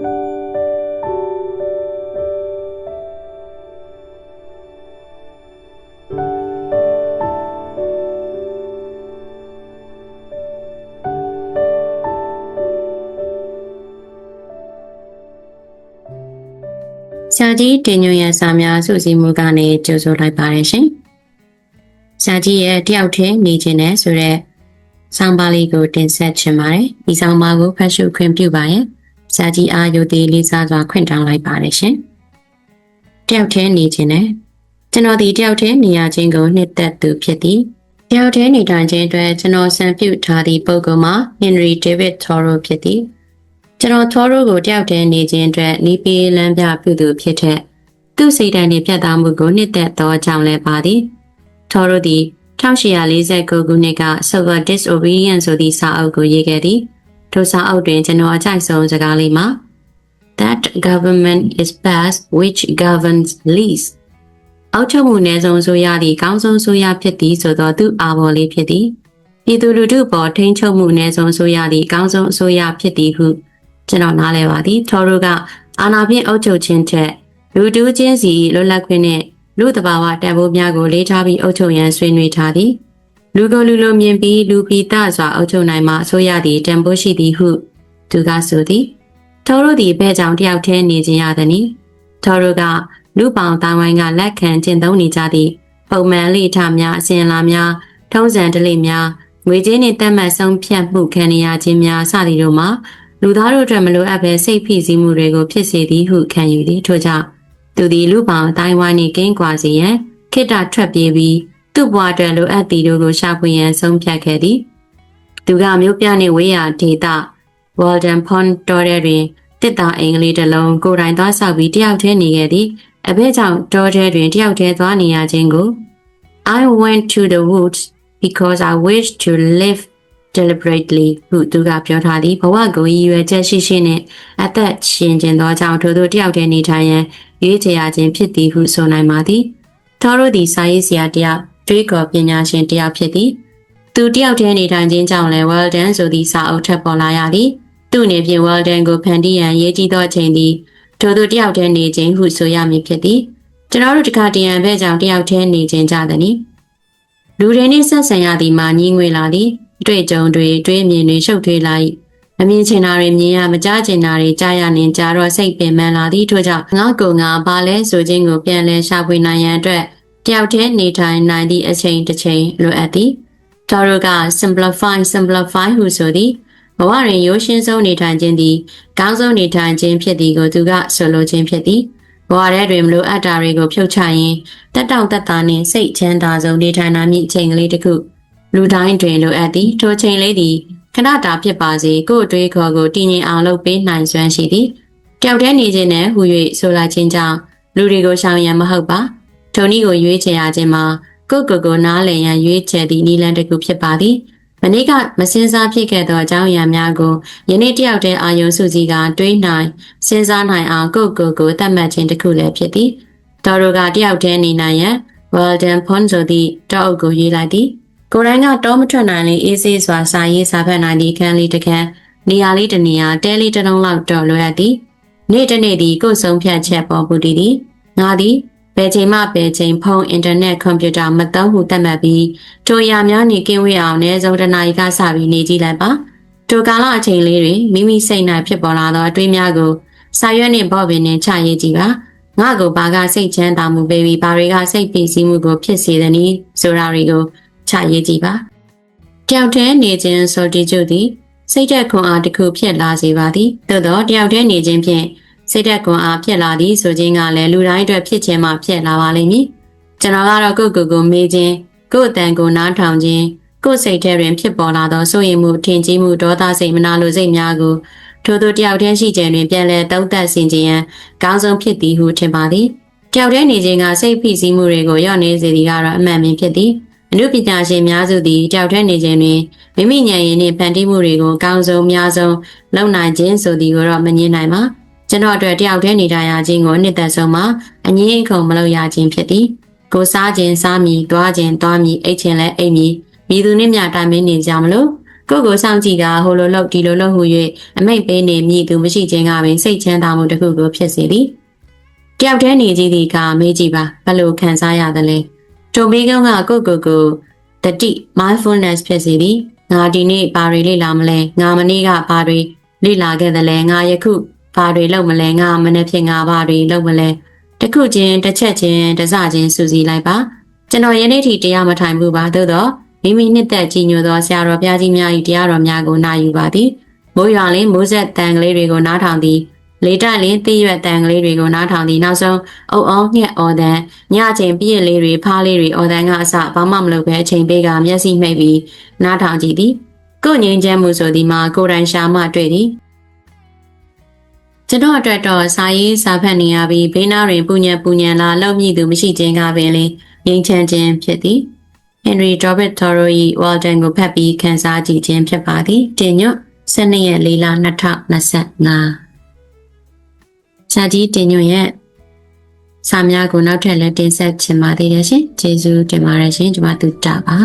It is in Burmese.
ဆရာကြီးတင်ညွန်ရစာများစုစည်းမှုကနေကြိုဆိုလိုက်ပါတယ်ရှင်။ဆရာကြီးရဲ့တယောက်တည်းနေခြင်းနဲ့ဆိုတော့ဆောင်းပါးလေးကိုတင်ဆက်ချင်ပါတယ်။ဒီဆောင်းပါးကိုဖတ်ရှုခွင့်ပြုပါရဲ့။ ဆရာကြီးအားယုသေးလေးစားစွာခွင့်တောင်းလိုက်ပါတယ်ရှင်။တယောက်တည်းနေခြင်းနဲ့ကျွန်တော်ဒီတယောက်တည်းနေရခြင်းကိုနှစ်သက်သူဖြစ်သည်။တယောက်တည်းနေထိုင်ခြင်းအတွက်ကျွန်တော်စံပြုထားသည့်ပုဂ္ဂိုလ်မှာ Henry David Thoreau ဖြစ်သည်။ကျွန်တော်သောရိုးကိုတယောက်တည်းနေခြင်းအတွက်နီးပေးလမ်းပြပြုသူဖြစ်တဲ့သူ့စိတ်ဓာတ်နှင့်ပြတ်သားမှုကိုနှစ်သက်သောကြောင့်လည်းပါသည်သောရိုးသည်1849ခုနှစ်က Civil Disobedience ဆိုသည့်စာအုပ်ကိုရေးခဲ့သည် ထိုစာအုပ်တွင်ကျွန်တော်အကြိုက်ဆုံးစကားလေးမှာ That government is best which governs least အောက်ချုပ်မှုနယ်ဆုံးဆိုရသည့်ကောင်းဆုံးဆိုရဖြစ်သည်ဆိုသောသူအာဘော်လေးဖြစ်သည်ပြည်သူလူထုပေါ်ထိန်းချုပ်မှုနယ်ဆုံးဆိုရသည့်ကောင်းဆုံးအဆိုရဖြစ်သည်ဟုကျွန်တော်နားလဲပါသည်ထော်ရိုကအာနာဖြင့်အုပ်ချုပ်ခြင်းထက်လူတူးချင်းစီလွတ်လပ်ခွင့်နဲ့လူတဘာဝတန်ဖိုးများကိုလေးထားပြီးအုပ်ချုပ်ရန်ဆွေးနွေးထားသည် လူကိုလူလိုမြင်ပြီးလူပီတစွာအုပ်ချုပ်နိုင်မှအစိုးရသည်တန်ဖိုးရှိသည်ဟုသူကဆိုသည်ထော်ရိုသည်ဘဲကြောင့်တယောက်တည်းနေခြင်းရသည်။ထော်ရိုကလူပောင်တိုင်းဝိုင်းကလက်ခံကျင့်သုံးနေကြသည့်ပုံမှန်လိထများအစဉ်အလာများထုံးစံဓလေ့များငွေကြေးနှင့်တက်မှတ်ဆုံးဖြတ်မှုခံရခြင်းများစသည်တို့မှာလူသားတို့အတွက်မလိုအပ်ဘဲစိတ်ဖိစီးမှုတွေကိုဖြစ်စေသည်ဟုခံယူသည်ထို့ကြောင့်သူသည်လူပောင်အတိုင်းဝိုင်းနှင့်ကင်းကွာစေရန်ခိတ္တထွက်ပြေးပြီး သူ့ဘဝအတွက်လိုအပ်သည်တို့ကိုရှာဖွေရန်ဆုံးဖြတ်ခဲ့သည်သူကမြို့ပြနှင့်ဝေးရာဒေသ Walden Pond တော်ထဲတွင်တစ်တာအင်္ဂလိပ်တစ်လုံးကိုယ်တိုင်သွားဆောက်ပြီးတယောက်တည်းနေခဲ့သည်အဘဲကြောင့်တော်ထဲတွင်တယောက်တည်းသွားနေရခြင်းကို I went to the woods because I wish to live deliberately ဟုသူကပြောထားသည်ဘဝကိုရည်ရွယ်ချက်ရှိရှိနဲ့အသက်ရှင်ခြင်းသောကြောင့်ထိုသူတယောက်တည်းနေထိုင်ရန်ရွေးချယ်ရခြင်းဖြစ်သည်ဟုဆိုနိုင်ပါသည်ထောရိုသည်စာရေးဆရာတယောက် တွေးခေါ်ပညာရှင်တယောက်ဖြစ်သည်သူတယောက်တည်းနေထိုင်ခြင်းကြောင့်လည်း Walden ဆိုသည့်စာအုပ်ထပ်ပေါ်လာရသည်သူ့အနေဖြင့် Walden ကိုဖန်တီးရန်ရေးကြီးသောအချိန်သည်ထိုသူတယောက်တည်းနေခြင်းဟုဆိုရမည်ဖြစ်သည်ကျွန်တော်တို့တခါတရံဘဲကြောင့်တယောက်တည်းနေခြင်းကြသည်လူတွေနှင့်ဆက်ဆံရသည်မှာညင်းငွေလာသည်တွေ့ကြုံတွေတွေးမြင်တွေရှုပ်ထွေးလိုက်အမြင်ချင်တာတွေမြင်ရမကြားချင်တာတွေကြားရနေကြတော့စိတ်ပင်ပန်းလာသည့်ထို့ကြောင့်ငါကုံငါဘာလဲဆိုခြင်းကိုပြန်လဲရှာဖွေနိုင်ရန်အတွက်တ ယောက်တည်းနေထိုင်နိုင်သည့်အချိန်တစ်ချိန်လိုအပ်သည်တော်ရက simplify simplify ဟုဆိုသည်ဘဝတွင်ရိုးရှင်းဆုံးနေထိုင်ခြင်းသည်ကောင်းဆုံးနေထိုင်ခြင်းဖြစ်သည်ကိုသူကဆိုလိုခြင်းဖြစ်သည်ဘဝထဲတွင်မလိုအပ်တာတွေကိုဖြုတ်ချရင်းတက်တောင့်တက်တာနှင့်စိတ်ချမ်းသာဆုံးနေထိုင်နိုင်မည့်အချိန်ကလေးတစ်ခုလူတိုင်းတွင်လိုအပ်သည်ထိုချိန်လေးသည်ခဏတာဖြစ်ပါစေကိုယ်အတွေးခေါ်ကိုတည်ငြိမ်အောင်လုပ်ပေးနိုင်စွမ်းရှိသည်တယောက်တည်းနေခြင်းနဲ့ဟူ၍ဆိုလာခြင်းကြောင့်လူတွေကိုရှောင်ရန်မဟုတ်ပါ ထိုနည်းကိုရွေးချယ်ရခြင်းမှာကိုယ့်ကိုယ်ကိုနားလည်ရန်ရွေးချယ်သည့်နည်းလမ်းတစ်ခုဖြစ်ပါသည်မနေ့ကမစင်စားဖြစ်ခဲ့သောအကြောင်းအရာများကိုယနေ့တယောက်တည်းအာယုံစုစည်းကတွေးနိုင်စဉ်းစားနိုင်အောင်ကိုယ့်ကိုယ်ကိုသတ်မှတ်ခြင်းတစ်ခုလည်းဖြစ်သည်တော်တို့ကတယောက်တည်းနေနိုင်ရန် Walden Pond ဆိုသည့်တောအုပ်ကိုရေးလိုက်သည်ကိုယ်တိုင်ကတောမထွက်နိုင်လေအေးဆေးစွာစာရေးစာဖတ်နိုင်သည့်ခန်းလေးတစ်ခန်းနေရာလေးတစ်နေရာတဲလေးတစ်လုံးလောက်တော်လွယ်သည်နေ့တစ်နေ့သည်ကိုယ်ဆုံးဖြတ်ချက်ပေါ်မူတည်သည်ငါသည်ဘ ယ်ချိန်မှဘယ်ချိန်ဖုန်းအင်တာနက်ကွန်ပျူတာမသုံးဟုသတ်မှတ်ပြီးထိုအရာများနေကင်းဝေးအောင်အနည်းဆုံးတစ်နာရီကစပြီးနေကြည့်လိုက်ပါထိုကာလအချိန်လေးတွင်မိမိစိတ်၌ဖြစ်ပေါ်လာသောအတွေးများကိုစာရွက်နှင့်ဘော့ပင်နှင့်ချရေးကြည့်ပါငါကိုဘာကစိတ်ချမ်းသာမှုပေးပြီးဘာတွေကစိတ်ပီစီးမှုကိုဖြစ်စေသနည်းဆိုတာတွေကိုချရေးကြည့်ပါတယောက်တည်းနေခြင်းဆိုတည်ကျသည်စိတ်သက်ခွန်အားတစ်ခုဖြစ်လာစေပါသည်သို့သောတယောက်တည်းနေခြင်းဖြင့် စိတ်သက်ခွန်အားဖြစ်လာသည်ဆိုခြင်းကလည်းလူတိုင်းအတွက်ဖြစ်ခြင်းမှဖြစ်လာပါလိမ့်မည်ကျွန်တော်ကတော့ကိုယ့်ကိုယ်ကိုမေးခြင်းကိုယ့်အတန်ကိုနားထောင်ခြင်းကိုယ်စိတ်ထဲတွင်ဖြစ်ပေါ်လာသောစိုးရိမ်မှုထင်ကြီးမှုဒေါသစိတ်မနာလိုစိတ်များကိုထို့သောတယောက်တည်းရှိခြင်းတွင်ပြန်လည်သုံးသပ်ဆင်ခြင်ရန်ကောင်းဆုံးဖြစ်သည်ဟုထင်ပါသည်တယောက်တည်းနေခြင်းကစိတ်ဖိစီးမှုတွေကိုရော့နေစေသည်ကတော့အမှန်ပင်ဖြစ်သည်အနုပညာရှင်များစုသည်ကြောက်တဲ့နေခြင်းတွင်မိမိဉာဏ်ရည်နှင့်ဖန်တီးမှုတွေကိုအကောင်းဆုံးအများဆုံးလုပ်နိုင်ခြင်းဆိုသည်ကိုတော့မငြင်းနိုင်ပါ ကျွန်တော်အတွက်တယောက်တည်းနေထိုင်ရခြင်းကိုနှစ်သက်ဆုံးမှာအငြင်းအခုံမလုပ်ရခြင်းဖြစ်သည်ကိုစားခြင်းစားမည်တွားခြင်းတွားမည်အိတ်ခြင်းလည်းအိတ်မည်မိသူနှင့်မြတိုင်မင်းနေကြမလို့ကိုယ့်ကိုစောင့်ကြည့်ကဟိုလိုလောက်ဒီလိုလောက်ဟု၍အမိတ်ပေးနေမည်သူမရှိခြင်းကပင်စိတ်ချမ်းသာမှုတစ်ခုကိုဖြစ်စေသည်တယောက်တည်းနေကြည့်သည်ကမေးကြည့်ပါဘယ်လိုခံစားရသလဲထိုမိကုန်းကကိုယ့်ကိုယ်ကိုတတိ mindfulness ဖြစ်စေသည်ငါဒီနေ့ဘာတွေလေ့လာမလဲငါမနေ့ကဘာတွေလေ့လာခဲ့သလဲငါယခု ဘာတွေလုပ်မလဲငါမနေ့ဖြစ်ငါဘာတွေလုပ်မလဲတစ်ခုချင်းတစ်ချက်ချင်းတစ်စချင်းစူးစီးလိုက်ပါကျွန်တော်ယနေ့ထိတရားမထိုင်ဘူးပါသို့တော့မိမိနှစ်သက်ကြီးညိုသောဆရာတော်ဘုရားကြီးများ၏တရားတော်များကိုနာယူပါသည်မိုးရွာလင်းမိုးဆက်တန်ကလေးတွေကိုနားထောင်သည်လေတိုက်လင်းသိရွက်တန်ကလေးတွေကိုနားထောင်သည်နောက်ဆုံးအုပ်အောင်ညက်အော်တန်ညချင်းပြည့်လေးတွေဖားလေးတွေအော်တန်ကအစဘာမှမလုပ်ဘဲအချိန်ပေးကမျက်စိမှိတ်ပြီးနားထောင်ကြည့်သည်ကိုငင်းချမ်းမှုဆိုသည်မှာကိုယ်တိုင်ရှာမှတွေ့သည် ကျွန်တော်အတွက်တော့စာရေးစာဖတ်နေရပြီးဘေးနားတွင်ပူညံပူညံလာလောက်မြည်သူမရှိခြင်းကပင်လေငြိမ်းချမ်းခြင်းဖြစ်သည် Henry Robert Thoreau ၏ Walden ကိုဖတ်ပြီးခန်းစားကြည့်ခြင်းဖြစ်ပါသည်တင်ညွတ်12ရက်4လ2025စာကြီးတင်ညွတ်ရဲ့စာများကိုနောက်ထပ်လည်းတင်ဆက်ချင်ပါသေးတယ်ရှင်ကျေးဇူးတင်ပါတယ်ရှင်ကျွန်မတို့တာပါ